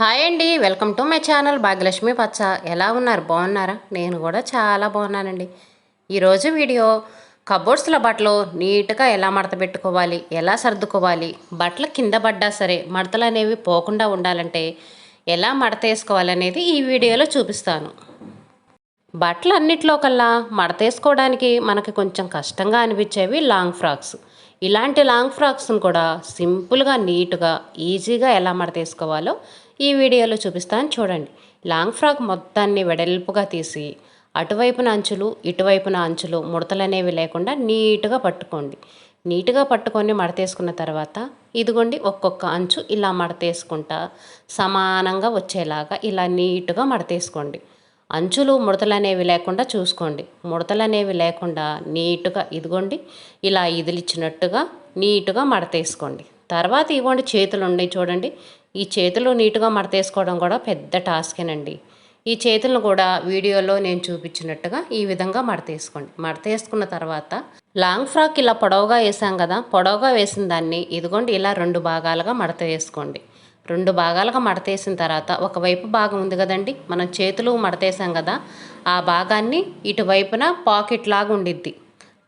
Hi అండి welcome to my channel Bhagyalakshmi పచ్చ. ఎలా ఉన్నారు? బాగున్నారా? నేను కూడా చాలా బాగున్నానండి. ఈరోజు వీడియో కబోర్డ్స్ల బట్టలు నీట్గా ఎలా మడత పెట్టుకోవాలి ఎలా సర్దుకోవాలి బట్టలు కింద పడ్డా సరే మడతలు అనేవి పోకుండా ఉండాలంటే ఎలా మడత వేసుకోవాలనేది ఈ వీడియోలో చూపిస్తాను. బట్టలు అన్నిట్లో కల్లా మడతేసుకోవడానికి మనకి కొంచెం కష్టంగా అనిపించేవి లాంగ్ ఫ్రాక్స్. ఇలాంటి లాంగ్ ఫ్రాక్స్ను కూడా సింపుల్గా నీట్గా ఈజీగా ఎలా మడతేసుకోవాలో ఈ వీడియోలో చూపిస్తాను చూడండి. లాంగ్ ఫ్రాక్ మొత్తాన్ని వెడల్పుగా తీసి అటువైపున అంచులు ఇటువైపున అంచులు ముడతలనేవి లేకుండా నీట్గా పట్టుకోండి. నీట్గా పట్టుకొని మడతేసుకున్న తర్వాత ఇదిగోండి ఒక్కొక్క అంచు ఇలా మడతేసుకుంటా సమానంగా వచ్చేలాగా ఇలా నీట్గా మడతేసుకోండి అంచులు ముడతలు అనేవి లేకుండా చూసుకోండి. ముడతలు అనేవి లేకుండా నీట్గా ఇదిగోండి ఇలా ఇదిలిచ్చినట్టుగా నీట్గా మడతేసుకోండి తర్వాత ఇవ్వండి చేతులు ఉన్నాయి చూడండి. ఈ చేతులు నీట్గా మడతేసుకోవడం కూడా పెద్ద టాస్కేనండి. ఈ చేతులను కూడా వీడియోలో నేను చూపించినట్టుగా ఈ విధంగా మడతేసుకోండి. మడతేసుకున్న తర్వాత లాంగ్ ఫ్రాక్ ఇలా పొడవుగా వేసాం కదా పొడవుగా వేసిన దాన్ని ఇదిగోండి ఇలా రెండు భాగాలుగా మడత వేసుకోండి రెండు భాగాలుగా మడతేసిన తర్వాత ఒకవైపు భాగం ఉంది కదండి మనం చేతులు మడతేసాం కదా ఆ భాగాన్ని ఇటువైపున పాకెట్ లాగా ఉండిద్ది.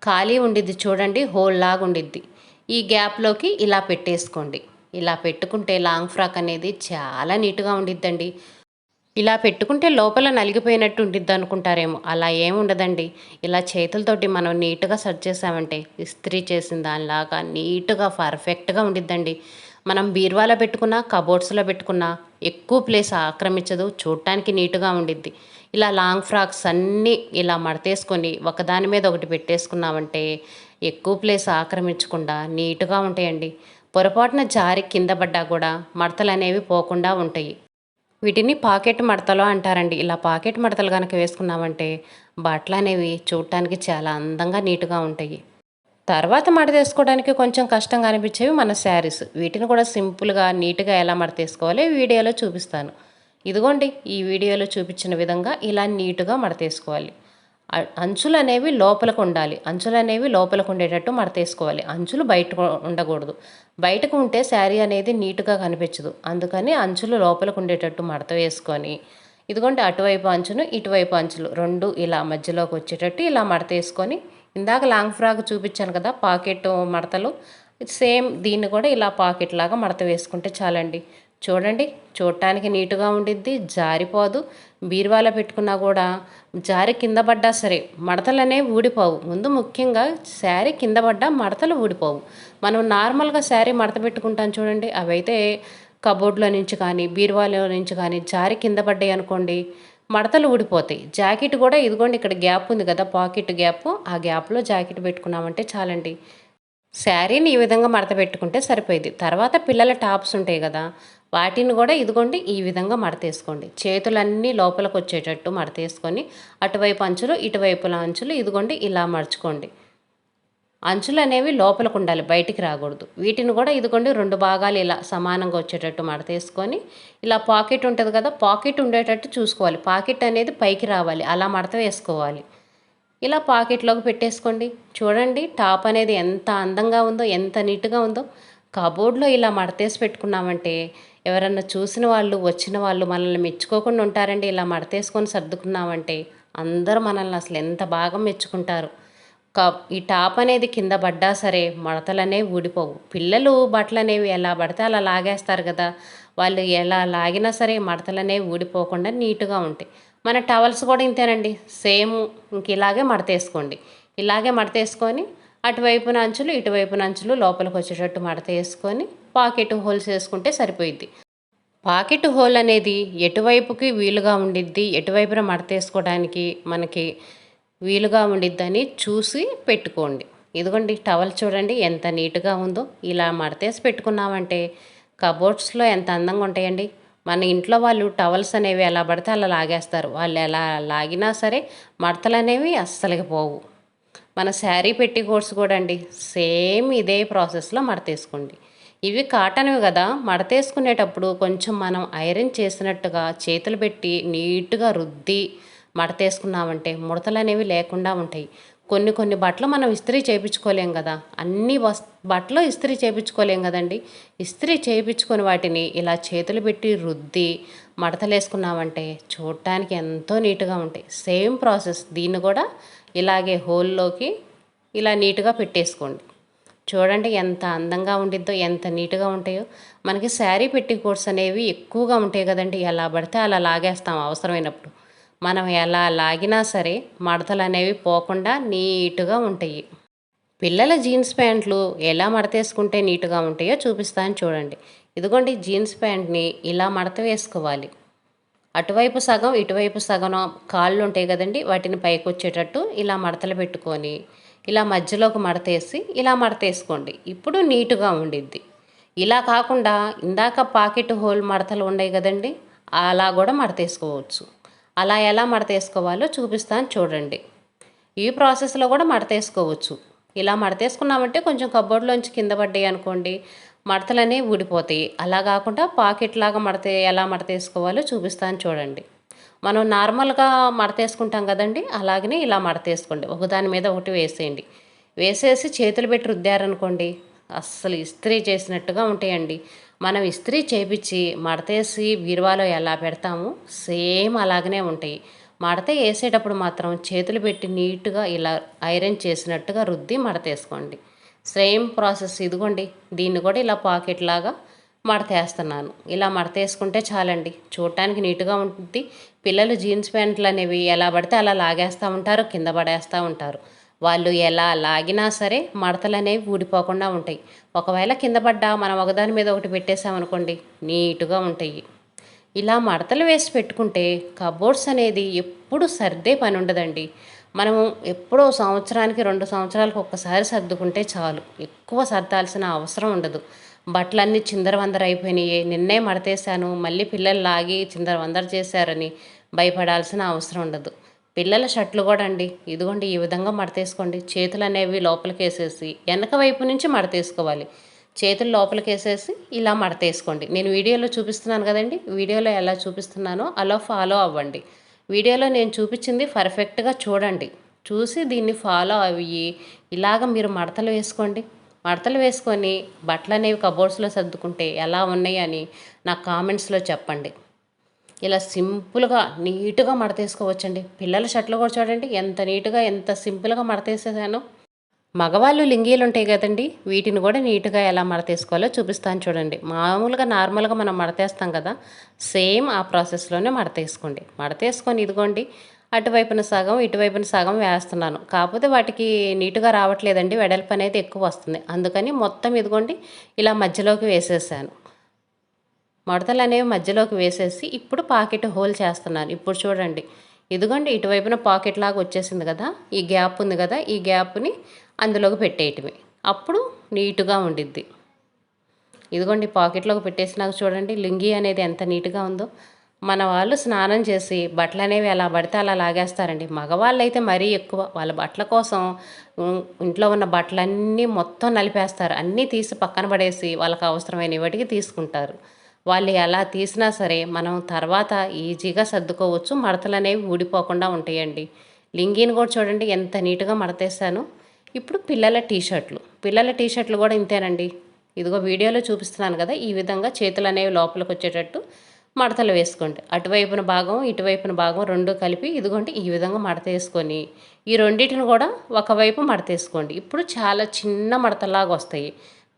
ఖాళీ ఉండిద్ది చూడండి హోల్ లాగా ఉండిద్ది. ఈ గ్యాప్లోకి ఇలా పెట్టేసుకోండి. ఇలా పెట్టుకుంటే లాంగ్ ఫ్రాక్ అనేది చాలా నీట్గా ఉండిద్దండి. ఇలా పెట్టుకుంటే లోపల నలిగిపోయినట్టు ఉండిద్ది అనుకుంటారేమో అలా ఏముండదండి ఇలా చేతులతోటి మనం నీట్గా సెట్ చేసామంటే ఇస్త్రీ చేసిన దానిలాగా నీట్గా పర్ఫెక్ట్గా ఉండిద్దండి. మనం బీరువాలో పెట్టుకున్నా కబోర్డ్స్లో పెట్టుకున్నా ఎక్కువ ప్లేస్ ఆక్రమించదు చూడటానికి నీట్గా ఉండిద్ది. ఇలా లాంగ్ ఫ్రాక్స్ అన్నీ ఇలా మడతేసుకొని ఒకదాని మీద ఒకటి పెట్టేసుకున్నామంటే ఎక్కువ ప్లేస్ ఆక్రమించకుండా నీట్గా ఉంటాయండి. పొరపాటున జారి కింద పడ్డా కూడా మడతలు అనేవి పోకుండా ఉంటాయి. వీటిని పాకెట్ మడతలు అంటారండి. ఇలా పాకెట్ మడతలు కనుక వేసుకున్నామంటే బట్టలు అనేవి చూడటానికి చాలా అందంగా నీట్గా ఉంటాయి. తర్వాత మడతేసుకోవడానికి కొంచెం కష్టంగా అనిపించేవి మన శారీస్. వీటిని కూడా సింపుల్గా నీట్గా ఎలా మడతేసుకోవాలి వీడియోలో చూపిస్తాను. ఇదిగోండి ఈ వీడియోలో చూపించిన విధంగా ఇలా నీట్గా మడతేసుకోవాలి అంచులు అనేవి లోపలకు ఉండాలి అంచులు అనేవి లోపలకు ఉండేటట్టు మడతేసుకోవాలి. అంచులు బయటకు ఉండకూడదు. బయటకు ఉంటే శారీ అనేది నీట్గా కనిపించదు. అందుకని అంచులు లోపలకు ఉండేటట్టు మడత వేసుకొని ఇదిగోండి అటువైపు అంచును ఇటువైపు అంచులు రెండు ఇలా మధ్యలోకి వచ్చేటట్టు ఇలా మడత వేసుకొని ఇందాక లాంగ్ ఫ్రాక్ చూపించాను కదా పాకెట్ మడతలు సేమ్ దీన్ని కూడా ఇలా పాకెట్ లాగా మడత వేసుకుంటే చాలండి. చూడండి చూడటానికి నీట్గా ఉండిద్ది జారిపోదు. బీరువాలో పెట్టుకున్నా కూడా జారి కింద పడ్డా సరే మడతలు అనేవి ఊడిపోవు. ముందు ముఖ్యంగా శారీ కింద పడ్డా మడతలు ఊడిపోవు. మనం నార్మల్గా శారీ మడత పెట్టుకుంటాం చూడండి అవైతే కబోర్డ్లో నుంచి కానీ బీరువాలో నుంచి కానీ జారి కింద పడ్డాయి అనుకోండి మడతలు ఊడిపోతాయి. జాకెట్ కూడా ఇదిగోండి ఇక్కడ గ్యాప్ ఉంది కదా పాకెట్ గ్యాప్. ఆ గ్యాప్లో జాకెట్ పెట్టుకున్నామంటే చాలండి. శారీని ఈ విధంగా మడత పెట్టుకుంటే సరిపోయింది. తర్వాత పిల్లల టాప్స్ ఉంటాయి కదా వాటిని కూడా ఇదిగోండి ఈ విధంగా మడతేసుకోండి. చేతులన్నీ లోపలికి వచ్చేటట్టు మడతేసుకొని అటువైపు అంచులు ఇటువైపుల అంచులు ఇదిగోండి ఇలా మర్చుకోండి అంచులు అనేవి లోపలికి ఉండాలి బయటికి రాకూడదు. వీటిని కూడా ఇదిగోండి రెండు భాగాలు ఇలా సమానంగా వచ్చేటట్టు మడతేసుకొని ఇలా పాకెట్ ఉంటుంది కదా పాకెట్ ఉండేటట్టు చూసుకోవాలి. పాకెట్ అనేది పైకి రావాలి అలా మడత వేసుకోవాలి. ఇలా పాకెట్లోకి పెట్టేసుకోండి. చూడండి టాప్ అనేది ఎంత అందంగా ఉందో ఎంత నీట్గా ఉందో. కబోర్డ్లో ఇలా మడతేసి పెట్టుకున్నామంటే ఎవరన్నా చూసిన వాళ్ళు వచ్చిన వాళ్ళు మనల్ని మెచ్చుకోకుండా ఉంటారండి. ఇలా మడతేసుకొని సర్దుకున్నామంటే అందరూ మనల్ని అసలు ఎంత బాగా మెచ్చుకుంటారు. క ఈ టాప్ అనేది కింద పడ్డా సరే మడతలు ఊడిపోవు. పిల్లలు బట్టలు అనేవి ఎలా పడితే అలా లాగేస్తారు కదా. వాళ్ళు ఎలా లాగినా సరే మడతలు అనేవి ఊడిపోకుండా నీట్గా ఉంటాయి. మన టవల్స్ కూడా ఇంతేనండి. సేమ్ ఇంక ఇలాగే మడతేసుకోండి. ఇలాగే మడతేసుకొని అటువైపున అంచులు ఇటువైపున అంచులు లోపలికి వచ్చేటట్టు మడత వేసుకొని పాకెట్ హోల్స్ వేసుకుంటే సరిపోయిద్ది. పాకెట్ హోల్ అనేది ఎటువైపుకి వీలుగా ఉండిద్ది ఎటువైపున మడతేసుకోవడానికి మనకి వీలుగా ఉండిద్దని చూసి పెట్టుకోండి. ఇదిగోండి టవల్ చూడండి ఎంత నీట్గా ఉందో. ఇలా మడతేసి పెట్టుకున్నామంటే కబోర్డ్స్లో ఎంత అందంగా ఉంటాయండి. మన ఇంట్లో వాళ్ళు టవల్స్ అనేవి ఎలా పడితే అలా లాగేస్తారు. వాళ్ళు ఎలా లాగినా సరే మడతలు అనేవి అస్సలకి పోవు. మన శారీ పెట్టి కోర్సు కూడా అండి సేమ్ ఇదే ప్రాసెస్లో మడతేసుకోండి ఇవి కాటన్వి కదా. మడతేసుకునేటప్పుడు కొంచెం మనం ఐరన్ చేసినట్టుగా చేతులు పెట్టి నీట్గా రుద్ది మడతేసుకున్నామంటే ముడతలు అనేవి లేకుండా ఉంటాయి. కొన్ని కొన్ని బట్టలు మనం ఇస్త్రీ చేయించుకోలేం కదా. అన్ని వస్ బట్టలు ఇస్త్రీ చేయించుకోలేం కదండి. ఇస్త్రీ చేయించుకొని వాటిని ఇలా చేతులు పెట్టి రుద్ది మడతలు వేసుకున్నామంటే చూడటానికి ఎంతో నీట్గా ఉంటాయి. Same process. దీన్ని కూడా ఇలాగే హోల్లోకి ఇలా నీట్గా పెట్టేసుకోండి. చూడండి ఎంత అందంగా ఉండిద్దో ఎంత నీట్గా ఉంటాయో. మనకి శారీ పెట్టి కోట్స్ అనేవి ఎక్కువగా ఉంటాయి కదండి. ఎలా పడితే అలా లాగేస్తాం అవసరమైనప్పుడు. మనం ఎలా లాగినా సరే మడతలు అనేవి పోకుండా నీట్గా ఉంటాయి. పిల్లల జీన్స్ ప్యాంట్లు ఎలా మడతేసుకుంటే నీట్గా ఉంటాయో చూపిస్తాను చూడండి. ఇదిగోండి జీన్స్ ప్యాంట్ని ఇలా మడత వేసుకోవాలి. అటువైపు సగం ఇటువైపు సగం కాళ్ళు ఉంటాయి కదండి. వాటిని పైకి వచ్చేటట్టు ఇలా మడతలు పెట్టుకొని ఇలా మధ్యలోకి మడతేసి ఇలా మడతేసుకోండి. ఇప్పుడు నీటుగా ఉండిద్ది. ఇలా కాకుండా ఇందాక పాకెట్ హోల్ మడతలు ఉన్నాయి కదండి అలా కూడా మడతేసుకోవచ్చు. అలా ఎలా మడతేసుకోవాలో చూపిస్తాను చూడండి. ఈ ప్రాసెస్లో కూడా మడతేసుకోవచ్చు. ఇలా మడతేసుకున్నామంటే కొంచెం కబోర్డ్లోంచి కింద పడ్డాయి అనుకోండి మడతలనే ఊడిపోతాయి. అలా కాకుండా పాకెట్ లాగా మడత ఎలా మడతేసుకోవాలో చూపిస్తాను చూడండి. మనం నార్మల్గా మడతేసుకుంటాం కదండి అలాగనే ఇలా మడతేసుకోండి. ఒకదాని మీద ఒకటి వేసేయండి. వేసేసి చేతులు పెట్టి రుద్దారనుకోండి అస్సలు ఇస్త్రీ చేసినట్టుగా ఉంటాయండి. మనం ఇస్త్రీ చేపించి మడతేసి బీరువాలో ఎలా పెడతామో సేమ్ అలాగనే ఉంటాయి. మడత వేసేటప్పుడు మాత్రం చేతులు పెట్టి నీట్గా ఇలా ఐరన్ చేసినట్టుగా రుద్ది మడతేసుకోండి. సేమ్ ప్రాసెస్ ఇదిగోండి దీన్ని కూడా ఇలా పాకెట్ లాగా మడతేస్తున్నాను. ఇలా మడతేసుకుంటే చాలండి. చూడటానికి నీట్గా ఉంటుంది. పిల్లలు జీన్స్ ప్యాంట్లు అనేవి ఎలా పడితే అలా లాగేస్తూ ఉంటారు కింద పడేస్తూ ఉంటారు. వాళ్ళు ఎలా లాగినా సరే మడతలు అనేవి ఊడిపోకుండా ఉంటాయి. ఒకవేళ కింద పడ్డా మనం ఒకదాని మీద ఒకటి పెట్టేసామనుకోండి నీట్గా ఉంటాయి. ఇలా మడతలు వేసి పెట్టుకుంటే కబోర్డ్స్ అనేది ఎప్పుడు సర్దే పని ఉండదండి. మనము ఎప్పుడో సంవత్సరానికి రెండు సంవత్సరాలకు ఒక్కసారి సర్దుకుంటే చాలు. ఎక్కువ సర్దాల్సిన అవసరం ఉండదు. బట్టలన్నీ చిందరవందర అయిపోయినాయి. నిన్నే మడతేశాను. మళ్ళీ పిల్లలు లాగి చిందరవందర చేశారని భయపడాల్సిన అవసరం ఉండదు. పిల్లల షర్ట్లు కూడా అండి. ఇదిగోండి ఈ విధంగా మడతేసుకోండి. చేతులు అనేవి లోపలికి వేసేసి వెనక వైపు నుంచి మడతేసుకోవాలి. చేతులు లోపలికేసేసి ఇలా మడతేసుకోండి. నేను వీడియోలో చూపిస్తున్నాను కదండి. వీడియోలో ఎలా చూపిస్తున్నానో అలా ఫాలో అవ్వండి. వీడియోలో నేను చూపించింది పర్ఫెక్ట్గా చూడండి. చూసి దీన్ని ఫాలో అయ్యి ఇలాగ మీరు మడతలు వేసుకోండి. మడతలు వేసుకొని బట్టలు అనేవి కబోర్డ్స్లో సర్దుకుంటే ఎలా ఉన్నాయని నా కామెంట్స్లో చెప్పండి. ఇలా సింపుల్గా నీట్గా మడతేసుకోవచ్చండి. పిల్లల షర్ట్లు కూడా చూడండి ఎంత నీట్గా ఎంత సింపుల్గా మడతేసేసాను. మగవాళ్ళు లింగీలు ఉంటాయి కదండి వీటిని కూడా నీట్గా ఎలా మడతేసుకోవాలో చూపిస్తాను చూడండి. మామూలుగా నార్మల్గా మనం మడతేస్తాం కదా సేమ్ ఆ ప్రాసెస్లోనే మడతేసుకోండి. మడతేసుకొని ఇదిగోండి అటువైపున సగం ఇటువైపున సగం వేస్తున్నాను. కాకపోతే వాటికి నీటుగా రావట్లేదండి. వెడల్పు అనేది ఎక్కువ వస్తుంది. అందుకని మొత్తం ఇదిగోండి ఇలా మధ్యలోకి వేసేసాను. మడతలు అనేవి మధ్యలోకి వేసేసి ఇప్పుడు పాకెట్ హోల్ చేస్తున్నాను. ఇప్పుడు చూడండి. ఇదిగోండి ఇటువైపున పాకెట్ లాగా వచ్చేసింది కదా. ఈ గ్యాప్ ఉంది కదా. ఈ గ్యాప్ని అందులోకి పెట్టేయటమే. అప్పుడు నీట్గా ఉండిద్ది. ఇదిగోండి పాకెట్లోకి పెట్టేసినాక చూడండి లింగి అనేది ఎంత నీట్గా ఉందో. మన వాళ్ళు స్నానం చేసి బట్టలు అనేవి ఎలా పడితే అలా లాగేస్తారండి. మగవాళ్ళు అయితే మరీ ఎక్కువ వాళ్ళ బట్టల కోసం ఇంట్లో ఉన్న బట్టలన్నీ మొత్తం నలిపేస్తారు. అన్నీ తీసి పక్కన పడేసి వాళ్ళకి అవసరమైన వాటికి తీసుకుంటారు. వాళ్ళు ఎలా తీసినా సరే మనం తర్వాత ఈజీగా సర్దుకోవచ్చు. మడతలు అనేవి ఊడిపోకుండా ఉంటాయండి. లింగిని కూడా చూడండి ఎంత నీట్గా మడతేసాను ఇప్పుడు పిల్లల టీషర్ట్లు. పిల్లల టీషర్ట్లు కూడా ఇంతేనండి. ఇదిగో వీడియోలో చూపిస్తున్నాను కదా ఈ విధంగా చేతులు అనేవి లోపలికి వచ్చేటట్టు మడతలు వేసుకోండి అటువైపున భాగం ఇటువైపున భాగం రెండు కలిపి ఇదిగోండి ఈ విధంగా మడత వేసుకొని ఈ రెండింటిని కూడా ఒకవైపు మడత వేసుకోండి. ఇప్పుడు చాలా చిన్న మడతలాగా వస్తాయి.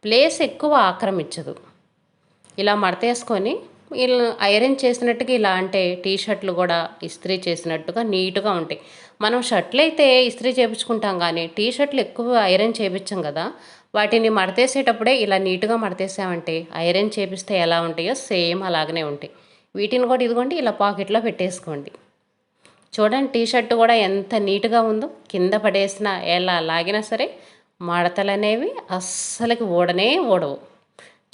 ప్లేస్ ఎక్కువ ఆక్రమించదు. ఇలా మడతేసుకొని ఇలా ఐరన్ చేసినట్టుగా ఇలా అంటే టీ షర్ట్లు కూడా ఇస్త్రీ చేసినట్టుగా నీట్గా ఉంటాయి. మనం షర్ట్లు అయితే ఇస్త్రీ చేయించుకుంటాం కానీ టీ షర్ట్లు ఎక్కువ ఐరన్ చేయించాం కదా. వాటిని మడతేసేటప్పుడే ఇలా నీట్గా మడతేసామంటే ఐరన్ చేపిస్తే ఎలా ఉంటాయో సేమ్ అలాగనే ఉంటాయి. వీటిని కూడా ఇదిగోండి ఇలా పాకెట్లో పెట్టేసుకోండి. చూడండి టీ షర్ట్ కూడా ఎంత నీట్గా ఉందో కింద పడేసిన ఎలా లాగినా సరే మడతలు అనేవి అస్సలకి ఊడనే ఊడవు.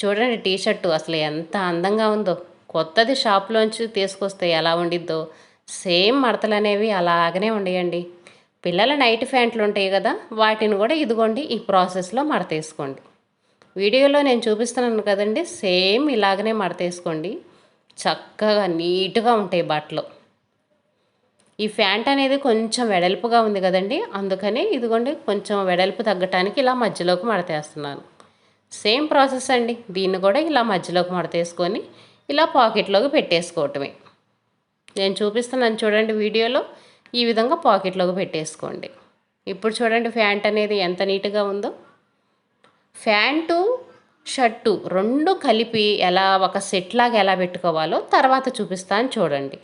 చూడండి టీ షర్టు అసలు ఎంత అందంగా ఉందో కొత్తది షాప్లోంచి తీసుకొస్తే ఎలా ఉండిద్దో సేమ్ మడతలు అనేవి అలాగనే ఉండేయండి. పిల్లల నైట్ ప్యాంట్లు ఉంటాయి కదా వాటిని కూడా ఇదిగోండి ఈ ప్రాసెస్లో మడతేసుకోండి. వీడియోలో నేను చూపిస్తున్నాను కదండి సేమ్ ఇలాగనే మడతేసుకోండి. చక్కగా నీట్గా ఉంటాయి బట్టలు. ఈ ఫ్యాంట్ అనేది కొంచెం వెడల్పుగా ఉంది కదండి. అందుకని ఇదిగోండి కొంచెం వెడల్పు తగ్గటానికి ఇలా మధ్యలోకి మడతేస్తున్నాను. సేమ్ ప్రాసెస్ అండి. దీన్ని కూడా ఇలా మధ్యలోకి మడతేసుకొని ఇలా పాకెట్లోకి పెట్టేసుకోవటమే. నేను చూపిస్తున్నాను చూడండి వీడియోలో. ఈ విధంగా పాకెట్లోకి పెట్టేసుకోండి. ఇప్పుడు చూడండి ఫ్యాంట్ అనేది ఎంత నీట్గా ఉందో. ఫ్యాంటు షర్టు రెండు కలిపి ఎలా ఒక సెట్ లాగా ఎలా పెట్టుకోవాలో తర్వాత చూపిస్తాను చూడండి.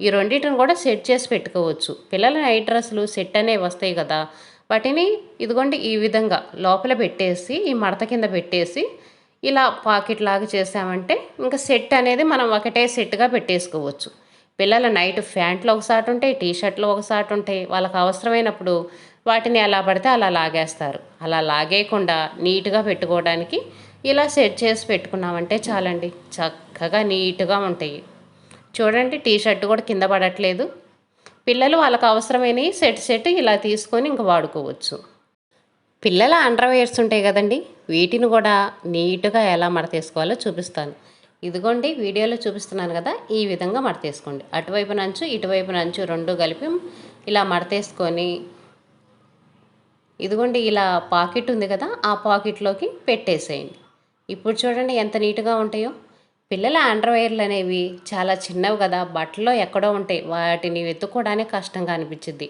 ఈ రెండింటిని కూడా సెట్ చేసి పెట్టుకోవచ్చు. పిల్లల నైట్ డ్రెస్సులు సెట్ అనేవి వస్తాయి కదా. వాటిని ఇదిగోండి ఈ విధంగా లోపల పెట్టేసి ఈ మడత కింద పెట్టేసి ఇలా పాకెట్ లాగా చేసామంటే ఇంకా సెట్ అనేది మనం ఒకటే సెట్గా పెట్టేసుకోవచ్చు. పిల్లల నైట్ ఫ్యాంట్లు ఒకసారి ఉంటాయి టీ షర్ట్లు ఒకసారి ఉంటాయి. వాళ్ళకి అవసరమైనప్పుడు వాటిని ఎలా పడితే అలా లాగేస్తారు. అలా లాగేయకుండా నీట్గా పెట్టుకోవడానికి ఇలా సెట్ చేసి పెట్టుకున్నామంటే చాలండి. చక్కగా నీట్గా ఉంటాయి. చూడండి టీ షర్ట్ కూడా కింద పడట్లేదు. పిల్లలు వాళ్ళకి అవసరమైనవి సెట్ సెట్ ఇలా తీసుకొని ఇంక వాడుకోవచ్చు. పిల్లల అండర్వేర్స్ ఉంటాయి కదండి. వీటిని కూడా నీట్గా ఎలా మడతేసుకోవాలో చూపిస్తాను. ఇదిగోండి వీడియోలో చూపిస్తున్నాను కదా ఈ విధంగా మడతేసుకోండి. అటువైపు నంచు ఇటువైపు నంచు రెండు కలిపి ఇలా మడతేసుకొని ఇదిగోండి ఇలా పాకెట్ ఉంది కదా ఆ పాకెట్లోకి పెట్టేసేయండి. ఇప్పుడు చూడండి ఎంత నీట్గా ఉంటాయో. పిల్లల అండర్వేర్లు అనేవి చాలా చిన్నవి కదా బట్టల్లో ఎక్కడో ఉంటాయి. వాటిని వెతుక్కోవడానికి కష్టంగా అనిపించింది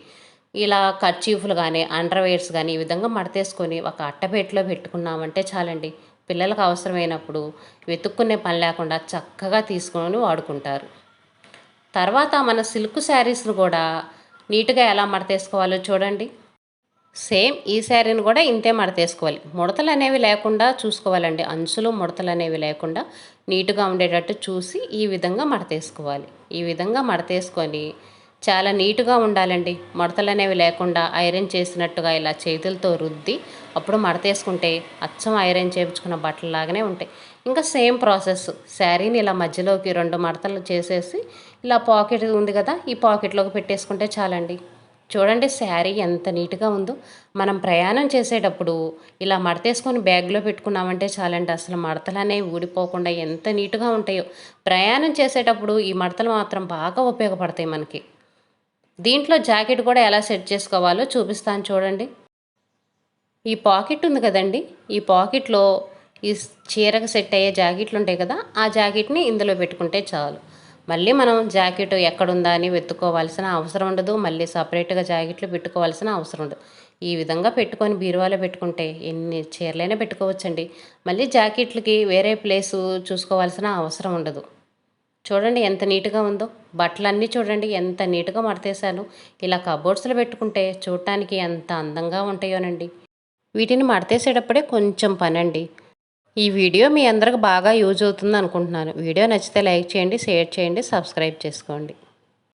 ఇలా కర్చీఫ్లు కానీ అండర్వేర్స్ కానీ ఈ విధంగా మడతేసుకొని ఒక అట్టపేటలో పెట్టుకున్నామంటే చాలండి. పిల్లలకు అవసరమైనప్పుడు వెతుక్కునే పని లేకుండా చక్కగా తీసుకొని వాడుకుంటారు. తర్వాత మన సిల్క్ శారీస్ను కూడా నీట్గా ఎలా మడతేసుకోవాలో చూడండి. సేమ్ ఈ శారీని కూడా ఇంతే మడతేసుకోవాలి. ముడతలు అనేవి లేకుండా చూసుకోవాలండి. అంచులు ముడతలు అనేవి లేకుండా నీట్గా ఉండేటట్టు చూసి ఈ విధంగా మడతేసుకోవాలి. ఈ విధంగా మడతేసుకొని చాలా నీట్గా ఉండాలండి. మడతలు అనేవి లేకుండా ఐరన్ చేసినట్టుగా ఇలా చేతులతో రుద్ది అప్పుడు మడతేసుకుంటే అచ్చం ఐరన్ చేయించుకున్న బట్టలలాగానే ఉంటాయి. ఇంకా సేమ్ ప్రాసెస్. శారీని ఇలా మధ్యలోకి రెండు మడతలు చేసేసి ఇలా పాకెట్ ఉంది కదా ఈ పాకెట్లోకి పెట్టేసుకుంటే చాలండి. చూడండి శారీ ఎంత నీట్గా ఉందో. మనం ప్రయాణం చేసేటప్పుడు ఇలా మడతేసుకొని బ్యాగ్లో పెట్టుకున్నామంటే చాలండి అసలు మడతలు అనేవి ఊడిపోకుండా ఎంత నీట్గా ఉంటాయో. ప్రయాణం చేసేటప్పుడు ఈ మడతలు మాత్రం బాగా ఉపయోగపడతాయి మనకి. దీంట్లో జాకెట్ కూడా ఎలా సెట్ చేసుకోవాలో చూపిస్తాను చూడండి. ఈ పాకెట్ ఉంది కదండి ఈ పాకెట్లో ఈ చీరకు సెట్ అయ్యే జాకెట్లు ఉంటాయి కదా ఆ జాకెట్ని ఇందులో పెట్టుకుంటే చాలు. మళ్ళీ మనం జాకెట్ ఎక్కడుందా అని వెతుక్కోవాల్సిన అవసరం ఉండదు. మళ్ళీ సపరేట్గా జాకెట్లు పెట్టుకోవాల్సిన అవసరం ఉండదు. ఈ విధంగా పెట్టుకొని బీరువాలో పెట్టుకుంటే ఎన్ని చీరలైనా పెట్టుకోవచ్చండి. మళ్ళీ జాకెట్లకి వేరే ప్లేసు చూసుకోవాల్సిన అవసరం ఉండదు. చూడండి ఎంత నీట్గా ఉందో. బట్టలన్నీ చూడండి ఎంత నీట్గా మడతేశాను. ఇలా కబోర్డ్స్లో పెట్టుకుంటే చూడటానికి ఎంత అందంగా ఉంటాయోనండి. వీటిని మడతేసేటప్పుడే కొంచెం పనండి. ఈ వీడియో మీ అందరికి బాగా యూజ్ అవుతుంది అనుకుంటున్నాను వీడియో నచ్చితే లైక్ చేయండి షేర్ చేయండి సబ్స్క్రైబ్ చేసుకోండి.